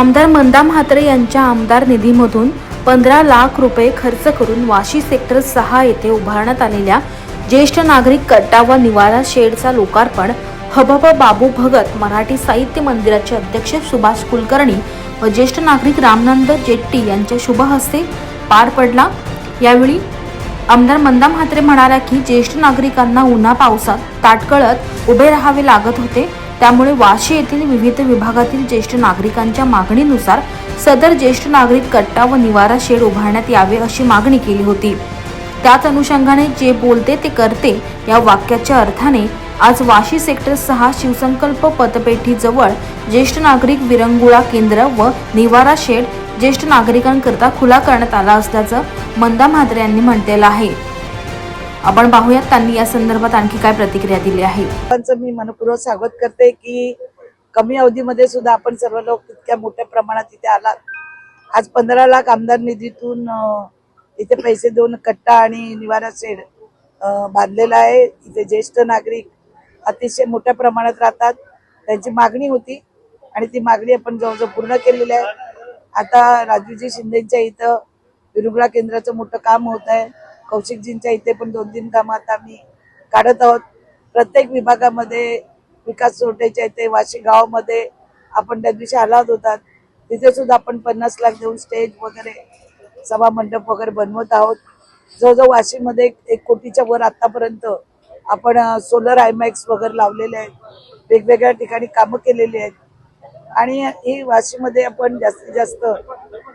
आमदार मंदा म्हात्रे यांच्या आमदार निधीमधून पंधरा लाख रुपये खर्च करून वाशी सेक्टर सहा येथे उभारण्यात आलेल्या ज्येष्ठ नागरिक कट्टा व निवारा शेडचा लोकार्पण हबब बाबू भगत मराठी साहित्य मंदिराचे अध्यक्ष सुभाष कुलकर्णी व ज्येष्ठ नागरिक रामनंद जेट्टी यांच्या शुभ हस्ते पार पडला. यावेळी आमदार मंदा म्हात्रे म्हणाल्या की ज्येष्ठ नागरिकांना उन्हा पावसात ताटकळत उभे राहावे लागत होते. त्यामुळे वाशी येथील विविध विभागातील ज्येष्ठ नागरिकांच्या मागणीनुसार सदर ज्येष्ठ नागरिक कट्टा व निवारा शेड उभारण्यात यावे अशी मागणी केली होती. त्याच अनुषंगाने जे बोलते ते करते या वाक्याच्या अर्थाने आज वाशी सेक्टर सहा शिवसंकल्प पतपेठीजवळ ज्येष्ठ नागरिक विरंगुळा केंद्र व निवारा शेड ज्येष्ठ नागरिकांकरता खुला करण्यात आला असल्याचं मंदा म्हात्रे यांनी म्हटलेलं आहे. आपण पाहूयात त्यांनी या संदर्भात आणखी काय प्रतिक्रिया दिली आहे. मी मनपूर्वक स्वागत करते की कमी अवधीमध्ये सुद्धा आपण सर्व लोक इतक्या मोठ्या प्रमाणात इथे आलात. आज पंधरा लाख आमदार निधीतून इथे पैसे देऊन कट्टा आणि निवारा शेड बांधलेला आहे. इथे ज्येष्ठ नागरिक अतिशय मोठ्या प्रमाणात राहतात. त्यांची मागणी होती आणि ती मागणी आपण जवळजवळ पूर्ण केलेली आहे. आता राजूजी शिंदेच्या इथं विरुगळा केंद्राचं मोठं काम होत आहे. कौशिकजींच्या इथे पण दोन तीन कामं आता आम्ही काढत आहोत. प्रत्येक विभागामध्ये विकास सोटेच्या इथे वाशी गावामध्ये आपण त्या दिवशी आला होतात. तिथे सुद्धा आपण पन्नास लाख देऊन स्टेज वगैरे सभा मंडप वगैरे बनवत आहोत. जवळजवळ वाशीमध्ये एक एक कोटीच्या वर आतापर्यंत आपण सोलर आयमॅक्स वगैरे लावलेले आहेत. वेगवेगळ्या ठिकाणी कामं केलेली आहेत. आणि ही वाशीमध्ये आपण जास्तीत जास्त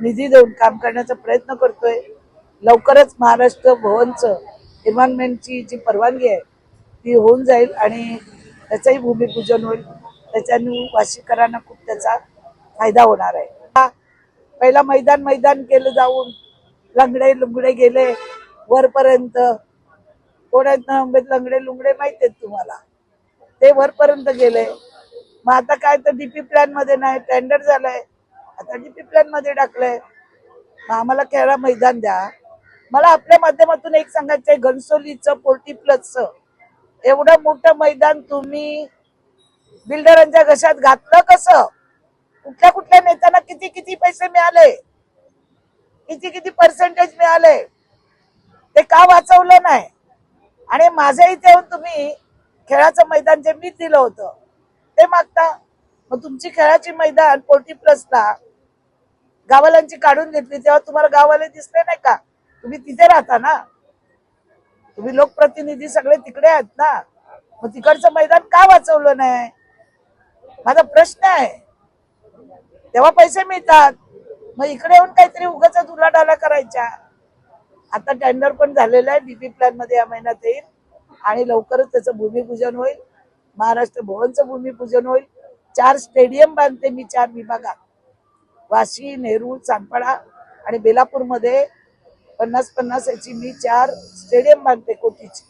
निधी देऊन काम करण्याचा प्रयत्न करतोय. लवकरच महाराष्ट्र भवनचं एन्व्हायरमेंटची जी परवानगी आहे ती होऊन जाईल आणि त्याचंही भूमिपूजन होईल. त्याच्याने वाशीकरांना खूप त्याचा फायदा होणार आहे. पहिला मैदान मैदान केलं जाऊन लंगडे लुंगडे गेले वरपर्यंत. कोण आहेत ना लंगडे लुंगडे माहीत आहेत तुम्हाला? ते वरपर्यंत गेले. मग आता काय तर डीपी प्लॅनमध्ये नाही टेंडर झालंय. आता डीपी प्लॅनमध्ये टाकलंय. मग आम्हाला खेळा मैदान द्या. मला आपल्या माध्यमातून एक सांगायचं आहे घनसोलीचं पोर्टी प्लसचं एवढं मोठं मैदान तुम्ही बिल्डरांच्या घशात घातलं कसं? कुठल्या कुठल्या नेत्यांना किती किती पैसे मिळाले? किती किती पर्सेंटेज मिळाले? ते का वाचवलं नाही? आणि माझ्या इथे येऊन तुम्ही खेळाचं मैदान जे मी दिलं होतं ते मागता? मग तुमची खेळाची मैदान पोर्टी प्लसला गावाल्यांची काढून घेतली तेव्हा तुम्हाला गाववाले दिसले नाही का? तुम्ही तिथे राहता ना. तुम्ही लोकप्रतिनिधी सगळे तिकडे आहेत ना. मग तिकडचं मैदान का वाचवलं नाही? माझा प्रश्न आहे. तेव्हा पैसे मिळतात. मग इकडे येऊन काहीतरी उगाच उलाढाला करायच्या. आता टेंडर पण झालेलं आहे. डीपी प्लॅनमध्ये या महिन्यात येईल. आणि लवकरच त्याचं भूमिपूजन होईल. महाराष्ट्र भवनचं भूमिपूजन होईल. चार स्टेडियम बांधते मी चार विभागात. वाशी नेहरू चांदपाडा आणि बेलापूरमध्ये पन्नास पन्नास याची मी चार स्टेडियम बांधते कोटीची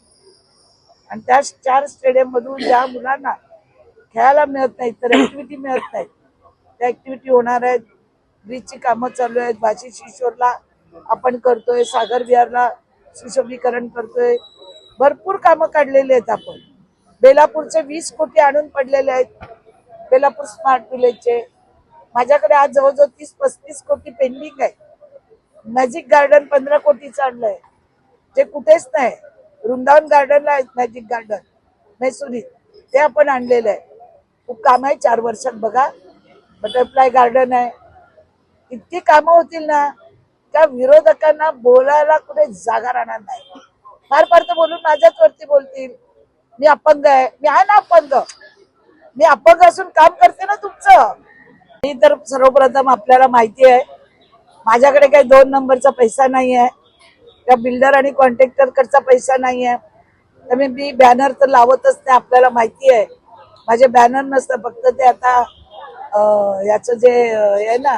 आणि त्या चार स्टेडियम मधून ज्या मुलांना खेळायला मिळत नाही तर ऍक्टिव्हिटी मिळत नाही त्या ऍक्टिव्हिटी होणार आहेत. ब्रिजची कामं चालू आहेत. भाषी शिशोरला आपण करतोय. सागर विहारला सुशोभीकरण करतोय. भरपूर कामं काढलेली आहेत आपण. बेलापूरचे वीस कोटी आणून पडलेले आहेत. बेलापूर स्मार्ट विलेजचे. माझ्याकडे आज जवळजवळ तीस पस्तीस कोटी पेंडिंग आहे. मॅजिक गार्डन पंधरा कोटीचं आणलंय. जे कुठेच नाही. वृंदावन गार्डनला आहे मॅजिक गार्डन मैसुरीत ते आपण आणलेलं आहे. खूप काम आहे चार वर्षात बघा. बटरफ्लाय गार्डन आहे. इतकी कामं होतील ना त्या विरोधकांना बोलायला कुठे जागा राहणार नाही. फार फार तर बोलून माझ्याच वरती बोलतील. मी अपंग आहे. मी आहे ना अपंग. मी अपंग असून काम करते ना तुमचं. मी तर सर्वप्रथम आपल्याला माहिती आहे माझ्याकडे काही दोन नंबरचा पैसा नाही आहे त्या बिल्डर आणि कॉन्ट्रॅक्टर कडचा पैसा नाही आहे त्यामुळे मी बॅनर तर लावतच नाही आपल्याला माहिती आहे माझे बॅनर नसतं फक्त ते आता याचं जे हे आहे ना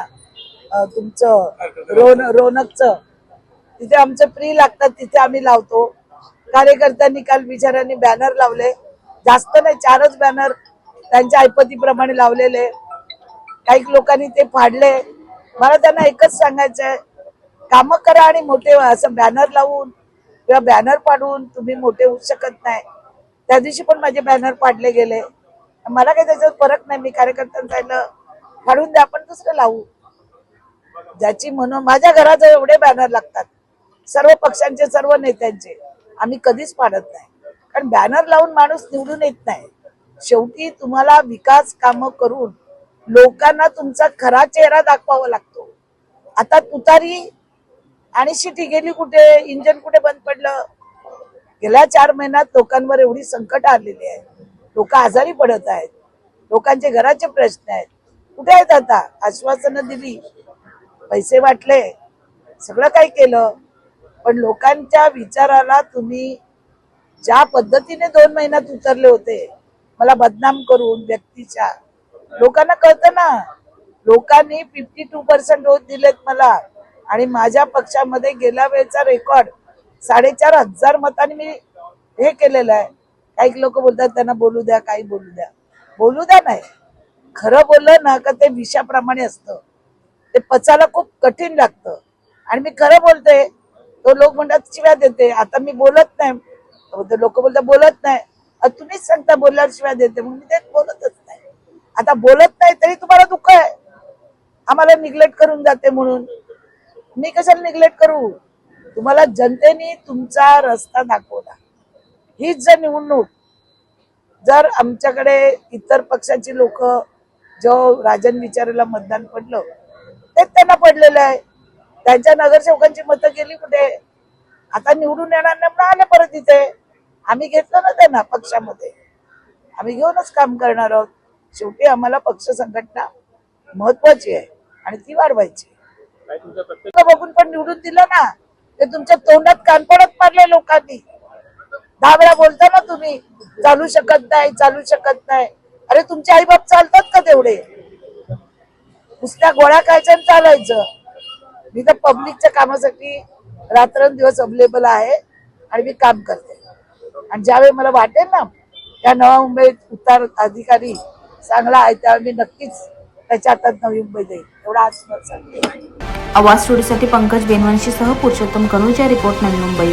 तुमचं रोन रोनकचं तिथे आमचं फ्री लागतात तिथे आम्ही लावतो. कार्यकर्त्यांनी काल बिचाऱ्यांनी बॅनर लावले. जास्त नाही चारच बॅनर त्यांच्या ऐपतीप्रमाणे लावलेले. काही लोकांनी ते फाडले. मला त्यांना एकच सांगायचं आहे कामं करा आणि मोठे असं बॅनर लावून किंवा बॅनर पाडून तुम्ही मोठे होऊ शकत नाही. त्या दिवशी पण माझे बॅनर पाडले गेले. मला काही त्याच्यात फरक नाही मी कार्यकर्त्यांना काढून फाडून द्या आपण दुसरं लावू. ज्याची म्हणून माझ्या घराजवळ एवढे बॅनर लागतात. सर्व पक्षांचे सर्व नेत्यांचे. आम्ही कधीच पाडत नाही. कारण बॅनर लावून माणूस निवडून येत नाही. शेवटी तुम्हाला विकास कामं करून लोकांना तुमचा खरा चेहरा दाखवावा लागतो. आता तुतारी आणि शिटी गेली कुठे? इंजन कुठे बंद पडलं? गेल्या चार महिन्यात लोकांवर एवढी संकट आलेली आहे. लोक आजारी पडत आहेत. लोकांचे घराचे प्रश्न आहेत. कुठे आहेत आता? आश्वासनं दिली. पैसे वाटले. सगळं काही केलं. पण लोकांच्या विचाराला तुम्ही ज्या पद्धतीने दोन महिन्यात उतरले होते मला बदनाम करून व्यक्तीच्या लोकांना कळतं ना. लोकांनी फिफ्टी टू पर्सेंट रोज दिलेत मला. आणि माझ्या पक्षामध्ये गेल्या वेळचा रेकॉर्ड साडेचार हजार मतांनी मी हे केलेलं आहे. काही लोक बोलतात त्यांना बोलू द्या काही बोलू द्या. बोलू द्या नाही. खरं बोललं ना का ते विषाप्रमाणे असतं. ते पचायला खूप कठीण लागतं. आणि मी खरं बोलते तो लोक म्हणतात शिव्या देते. आता मी बोलत नाही. लोक बोलतात बोलत नाही. तुम्हीच सांगता बोलल्यावर शिव्या देते. मग मी ते बोलतच आता बोलत नाही तरी तुम्हाला दुःख आहे. आम्हाला निग्लेक्ट करून जाते म्हणून. मी कशाला निग्लेक्ट करू? तुम्हाला जनतेने तुमचा रस्ता दाखवला. हीच जर निवडणूक जर आमच्याकडे इतर पक्षाची लोक जो राजन विचारेला मतदान पडलं तेच त्यांना पडलेलं आहे. त्यांच्या नगरसेवकांची मतं गेली कुठे? आता निवडून येणार नाही म्हणून आले परत इथे. आम्ही घेतलं ना त्यांना पक्षामध्ये. आम्ही घेऊनच काम करणार आहोत. शेवटी आम्हाला पक्ष संघटना महत्वाची आहे आणि ती वाढवायची बघून पण निवडून दिलं ना ते तुमच्या तोंडात कानपडत मारले लोकांनी. दहा वेळा बोलता ना तुम्ही चालू शकत नाही चालू शकत नाही. अरे तुमचे आई बाप चालतात का तेवढे? नुसत्या गोळ्या खायच्या चालायचं. मी तर पब्लिकच्या कामासाठी रात्रंदिवस अवेलेबल आहे आणि मी काम करते. आणि ज्यावेळी मला वाटेल ना त्या नवा मुंबईत उतार अधिकारी चांगला आहे त्यामुळे मी नक्कीच त्याच्या हातात नवी मुंबई देईल एवढा आज आवाज स्टुडिओसाठी पंकज बेनवंशीसह पुरुषोत्तम कनुजा रिपोर्ट नवी मुंबई.